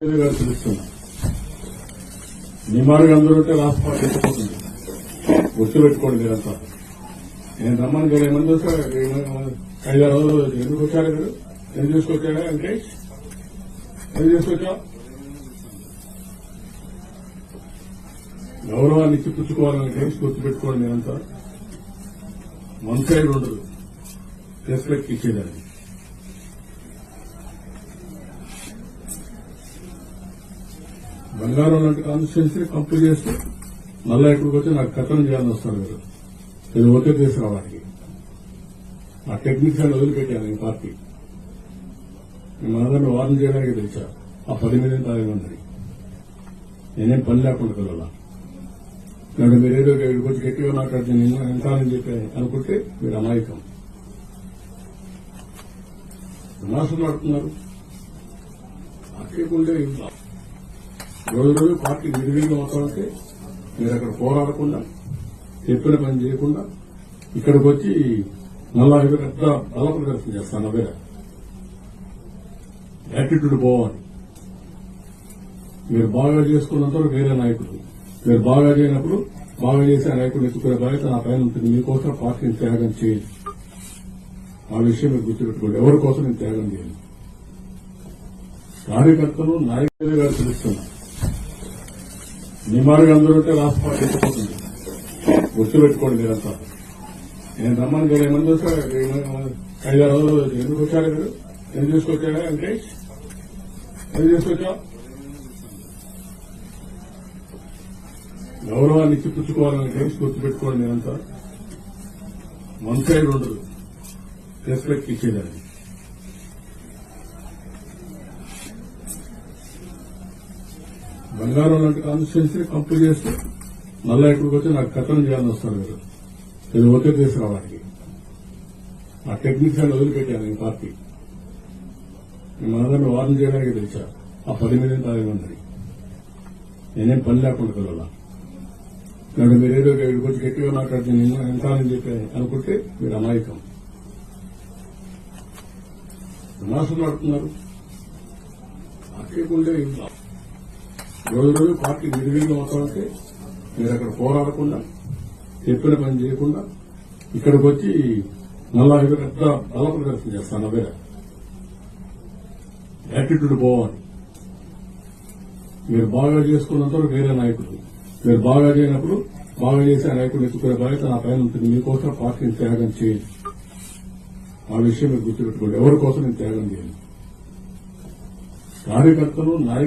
గారు మీ మార్గం అందరూ ఉంటే రాష్ట్ర పార్టీ ఎత్తిపోతుంది గుర్తుపెట్టుకోండి మీరంతా నేను రమ్మని మీరు ఏమని చూసా ఐదారు రోజులు ఎందుకు వచ్చారు మీరు ఎందుకు తీసుకొచ్చారా వెంకటేష్ ఎందుకు తీసుకొచ్చా గౌరవాన్ని ఇచ్చి పుచ్చుకోవాలని వెంకటేష్ గుర్తుపెట్టుకోండి మీరంతా వన్ సైడ్ ఉండదు రెస్పెక్ట్ ఇచ్చేదాన్ని బంగారం లాంటి కాన్స్టిట్యున్సీ కంప్లీట్ చేస్తే మళ్ళా ఇక్కడికి వచ్చి నాకు కథనం చేయాలని వస్తారు మీరు. నేను ఒకే తీసుకురావడానికి ఆ టెక్నిక్స్ అని వదిలిపెట్టాను ఈ పార్టీ. మనందరినీ వార్న్ చేయడానికి తెలిసా ఆ పది మంది పది మంది నేనేం పని లేకుండా పిల్లల నన్ను మీరు ఏదో ఇక్కడికి వచ్చి గట్టిగా మాట్లాడితే నేను ఎంతానని చెప్పి అనుకుంటే మీరు అమాయకం. వినాశం ఆడుతున్నారు. పార్టీకుండే రోజు రోజు పార్టీ విడివిడిగా అవుతామంటే మీరు అక్కడ పోరాడకుండా చెప్పిన పని చేయకుండా ఇక్కడికి వచ్చి మళ్ళా ఇవి పెద్ద బల ప్రదర్శన చేస్తాను అవే యాటిట్యూడ్ పోవాలి. మీరు బాగా చేసుకున్నంత వరకు వేరే నాయకుడు. మీరు బాగా చేయనప్పుడు బాగా చేసే నాయకుడు ఎత్తుకునే బాధ్యత నా పైన ఉంటుంది. మీకోసం పార్టీని త్యాగం చేయదు ఆ విషయం మీరు గుర్తుపెట్టుకోండి. ఎవరి కోసం నేను త్యాగం చేయను? కార్యకర్తలు నాయకులు గారు తెలుస్తున్నారు. మీ మార్గం అందరూ ఉంటే రాష్ట్ర పార్టీ ఎత్తిపోతుంది. గుర్తుపెట్టుకోండి మీరంతా. నేను రమ్మని మీరు ఏమని వచ్చారు ఐదారు రోజులు ఎందుకు వచ్చారు మీరు? ఎందుకు తీసుకొచ్చారా అంటే ఎందుకు తీసుకొచ్చా గౌరవాన్ని ఇచ్చి పుచ్చుకోవాలని కేసు గుర్తుపెట్టుకోండి మీరంతా. వన్ సైడ్ ఉండదు. రెస్పెక్ట్ ఇచ్చేదాన్ని. బంగారం లాంటి కాన్స్టిట్యున్సీ కంప్లీట్ చేస్తే మళ్ళా ఇక్కడికి వచ్చి నాకు కథనం చేయాలని వస్తారు మీరు. నేను ఓకే తీసుకురావడానికి ఆ టెక్నిక్స్ అని వదిలిపెట్టాను ఈ పార్టీ. మనందరినీ వార్న్ చేయడానికి తెలిసా ఆ పది మంది పది మంది నేనేం పని లేకుండా పిల్లల నన్ను మీరు ఏదో ఇక్కడికి వచ్చి గట్టిగా మాట్లాడితే నేను ఎంతానని చెప్పి అనుకుంటే మీరు అమాయకం. వినాశం ఆడుతున్నారు. పార్టీకుండే రోజు రోజు పార్టీ విడివిడిగా అవుతామంటే మీరు అక్కడ పోరాడకుండా చెప్పిన పని చేయకుండా ఇక్కడికి వచ్చి నల్లా పెద్ద బల ప్రదర్శన చేస్తాను అవే యాటిట్యూడ్ పోవాలి. మీరు బాగా చేసుకున్నంత వరకు వేరే నాయకుడు మీరు బాగా చేయనప్పుడు బాగా చేసే నాయకుడు ఎత్తుకునే బాధ్యత నా పైన ఉంటుంది. మీకోసం పార్టీని త్యాగం చేయదు ఆ విషయం మీరు గుర్తుపెట్టుకోండి. ఎవరి కోసం నేను త్యాగం చేయను? కార్యకర్తలు నాయకులు